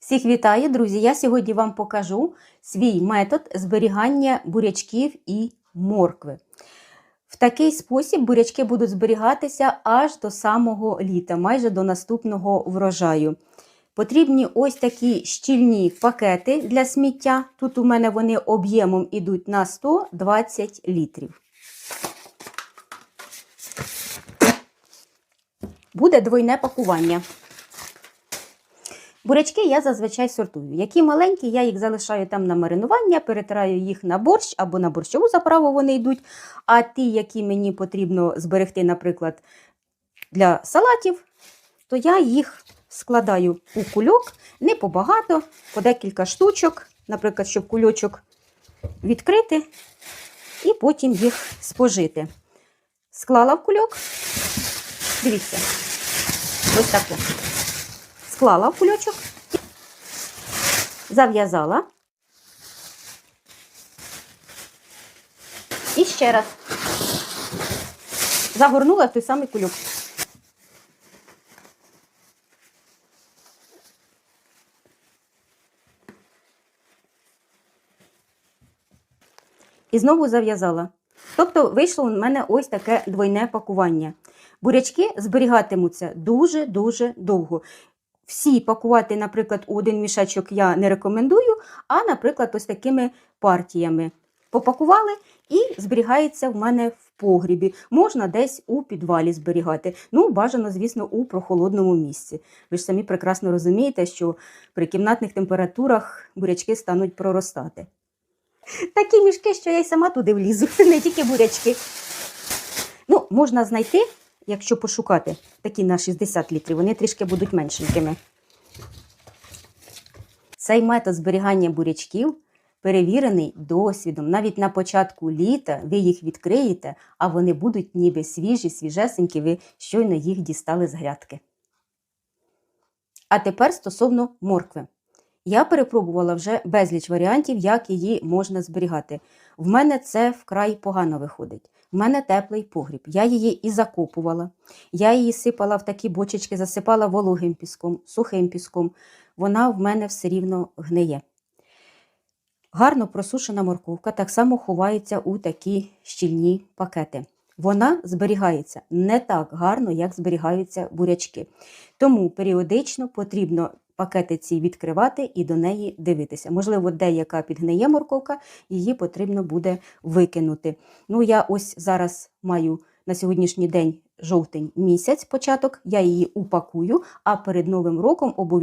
Всіх вітаю, друзі! Я сьогодні вам покажу свій метод зберігання бурячків і моркви. В такий спосіб бурячки будуть зберігатися аж до самого літа, майже до наступного врожаю. Потрібні ось такі щільні пакети для сміття. Тут у мене вони об'ємом ідуть на 120 літрів. Буде двойне пакування. Бурячки я зазвичай сортую. Які маленькі, я їх залишаю там на маринування, перетираю їх на борщ або на борщову заправу вони йдуть. А ті, які мені потрібно зберегти, наприклад, для салатів, то я їх складаю у кульок, не побагато, по декілька штучок, наприклад, щоб кульочок відкрити і потім їх спожити. Склала в кульок, дивіться, ось таке склала в кульочок, зав'язала. І ще раз загорнула в той самий кульок. І знову зав'язала. Тобто вийшло у мене ось таке двойне пакування. Бурячки зберігатимуться дуже-дуже довго. Всі пакувати, наприклад, у один мішечок я не рекомендую, а, наприклад, ось такими партіями. Попакували і зберігається в мене в погрібі. Можна десь у підвалі зберігати. Ну, бажано, звісно, у прохолодному місці. Ви ж самі прекрасно розумієте, що при кімнатних температурах бурячки стануть проростати. Такі мішки, що я й сама туди влізу, не тільки бурячки. Ну, можна знайти якщо пошукати такі на 60 літрів, вони трішки будуть меншенькими. Цей метод зберігання бурячків перевірений досвідом. Навіть на початку літа ви їх відкриєте, а вони будуть ніби свіжі, свіжесенькі, ви щойно їх дістали з грядки. А тепер стосовно моркви. Я перепробувала вже безліч варіантів, як її можна зберігати. В мене це вкрай погано виходить. В мене теплий погріб. Я її і закопувала. Я її сипала в такі бочечки, засипала вологим піском, сухим піском. Вона в мене все рівно гниє. Гарно просушена морковка так само ховається у такі щільні пакети. Вона зберігається не так гарно, як зберігаються бурячки. Тому періодично потрібно пакети ці відкривати і до неї дивитися. Можливо, деяка підгниє морковка, її потрібно буде викинути. Ну, я ось зараз маю на сьогоднішній день жовтень місяць початок, я її упакую, а перед Новим роком обов'язково.